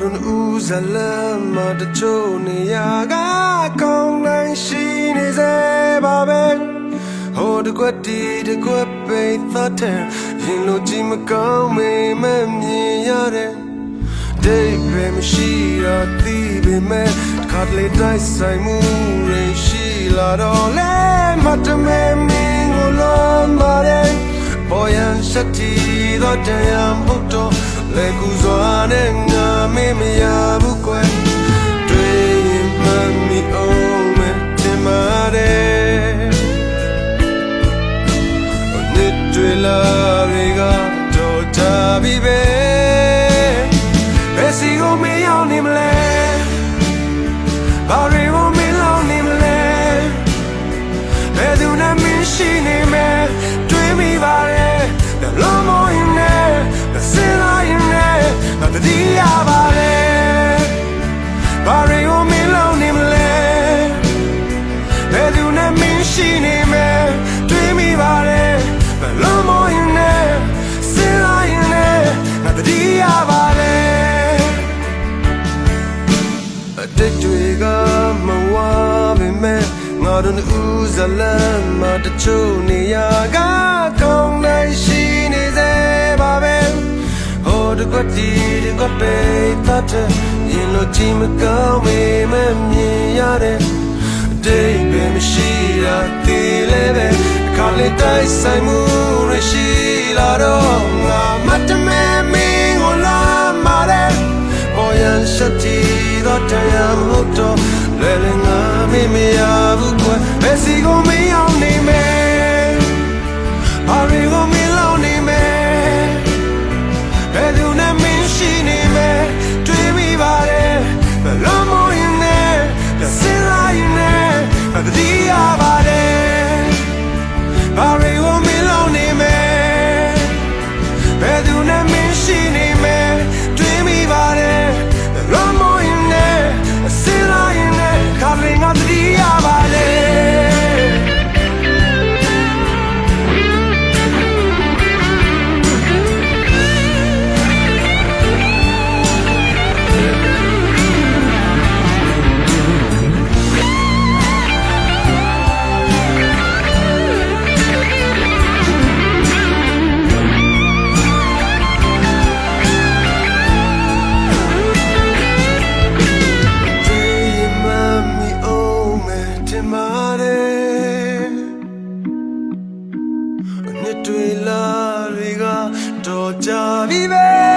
တွေကမဝပေမဲ့ငါတို့ဦးဇလမ်းမှာတချို့နေရာကကောင်းနိုင်ရှိနေစေပါပဲဟိုတကွက်တီတကွက်ပိတ်သတ်တဲ့ရင်လိုကြည့်မကောင်းမေမမြင်ရတဲ့ဒိတ်ပဲမရှိတော့သိပေမဲ့တစ်ခါတလေတိုက်ဆိုင်မှုတွေရှိ တွေလာတွေကတော့ကြပြီပဲဘယ်စီကိုမရောက်နေမလဲဘာတွေကိုမလောက်နေမလဲဘယ်သူနဲ့မင်းရှိနေမယ်တွေးမိပါတယ်နှလုံးမရင်နဲ့စဉ်းစားရင်နဲ့ငါတတိယပါ ငါတို့ဦးဇလမ်းမှာတချို့နေရာကကောင်းနိုင်ရှိနေစေပါပဲဟိုတကွက်တီတကွက်ပေတတ်တဲ့ရင်လိုကြည့်မကောင်းမေမမြင်ရတဲ့အတိတ်ပဲမရှိတာဒီလေပဲခါလေးတိုက်ဆိုင်မှု အ